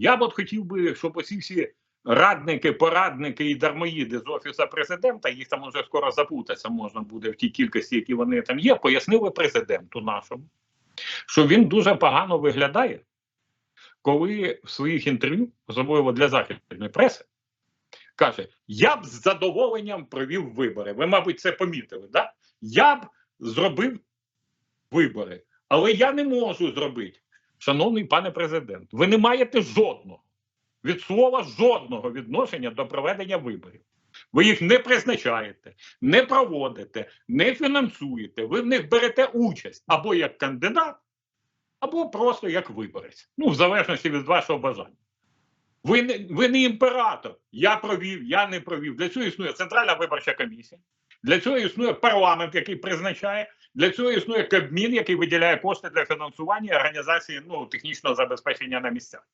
Я б от хотів би, щоб усі всі радники, порадники і дармоїди з офісу президента, їх там уже скоро запутатися можна буде в тій кількості, які вони там є, пояснили президенту нашому, що він дуже погано виглядає, коли в своїх інтерв'ю, особливо для західної преси, каже: Я б з задоволенням провів вибори. Ви, мабуть, це помітили, да? Я б зробив вибори, але я не можу зробити. Шановний пане президент, ви не маєте жодного від слова жодного відношення до проведення виборів. Ви їх не призначаєте, не проводите, не фінансуєте. Ви в них берете участь або як кандидат, або просто як виборець. Ну, в залежності від вашого бажання. Ви не, ви не імператор. Я провів, я не провів. Для цього існує Центральна виборча комісія. Для цього існує парламент, який призначає. Для цього існує Кабмін, який виділяє кошти для фінансування організації ну, технічного забезпечення на місцях.